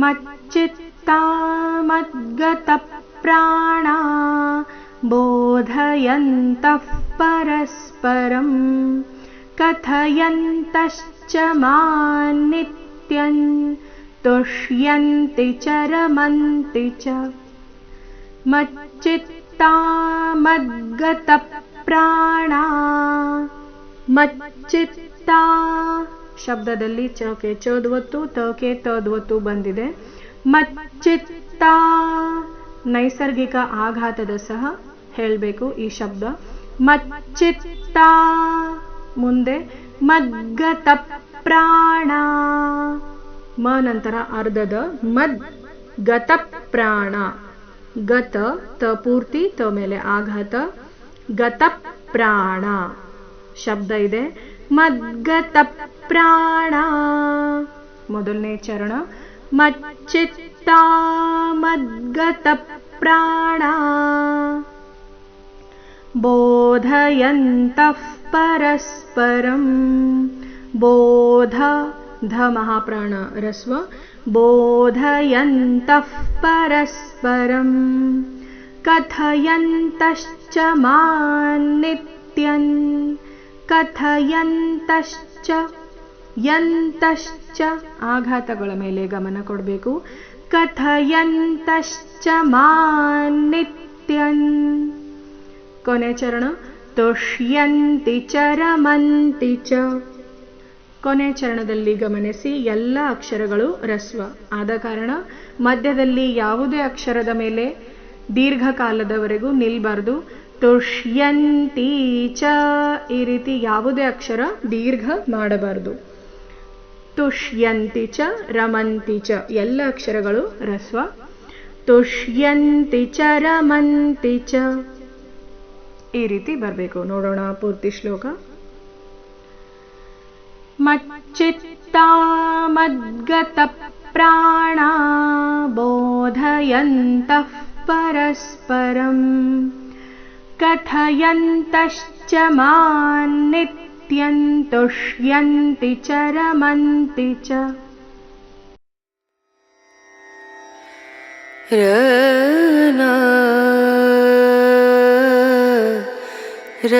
मच्चित्ता मद्गतप्राणा बोधयन्तः परस्परं कथयन्तश्च मा तुष्यन्ति च रमन्ति च मच्चित्ता मद्गतप्राणा मच्चित्ता ಶಬ್ದದಲ್ಲಿ ಚಕೆ ಚೋದ್ವತ್ತು ತಕೆ ತದ್ವತ್ತು ಬಂದಿದೆ. ಮಚ್ಚಿತ್ತ ನೈಸರ್ಗಿಕ ಆಘಾತದ ಸಹ ಹೇಳಬೇಕು ಈ ಶಬ್ದ. ಮಚ್ಚಿತ್ತ ಮುಂದೆ ಮದ್ಗತ ಪ್ರಾಣ. ಮ ನಂತರ ಅರ್ಧದ ಮದ್ ಗತ ಪ್ರಾಣ. ಗತ, ತ ಪೂರ್ತಿ, ತ ಮೇಲೆ ಆಘಾತ. ಗತ ಪ್ರಾಣ. ಶಬ್ದ ಇದೆ. ಮದ್ಗತ ಪ್ರಾಣ ಮೊದಲನೇ ಚರಣ ಮಚ್ಚಿತ್ತ ಮದ್ಗತ ಪ್ರಾಣ बोधयन्तः परस्परं बोध ध महाप्राण रस्व बोधयन्तः परस्परं कथयन्तश्च मान्नित्यन् ಕಥಯಂತಶ್ಚ, ಯಂತಶ್ಚ. ಆಘಾತಗಳ ಮೇಲೆ ಗಮನ ಕೊಡಬೇಕು. ಕಥಯಂತಶ್ಚ ಮಾನಿತ್ಯನ್ ಕೊನೆ ಚರಣ, ತುಷ್ಯಂತಿ ಚರಮಂತಿ ರಮಂತಿ ಚ. ಕೊನೆ ಚರಣದಲ್ಲಿ ಗಮನಿಸಿ ಎಲ್ಲ ಅಕ್ಷರಗಳು ರಸ್ವ. ಆದ ಕಾರಣ ಮಧ್ಯದಲ್ಲಿ ಯಾವುದೇ ಅಕ್ಷರದ ಮೇಲೆ ದೀರ್ಘಕಾಲದವರೆಗೂ ನಿಲ್ಬಾರ್ದು. ತುಷ್ಯಂತಿ ಚ ಈ ರೀತಿ ಯಾವುದೇ ಅಕ್ಷರ ದೀರ್ಘ ಮಾಡಬಾರದು. ತುಷ್ಯಂತಿ ಚ, ರಮಂತಿ ಚ, ಎಲ್ಲ ಅಕ್ಷರಗಳು ರಸ್ವ. ತುಷ್ಯಂತಿ ಚ, ರಮಂತಿ ಚ. ಈ ರೀತಿ ಬರಬೇಕು. ನೋಡೋಣ ಪೂರ್ತಿ ಶ್ಲೋಕ. ಮಚ್ಚಿತ್ತಾ ಮದ್ಗತ ಪ್ರಾಣ ಬೋಧಯಂತಃ ಪರಸ್ಪರಂ. कथयन्तश्च मा नित्यन्तुष्यन्ति च रमन्ति च। र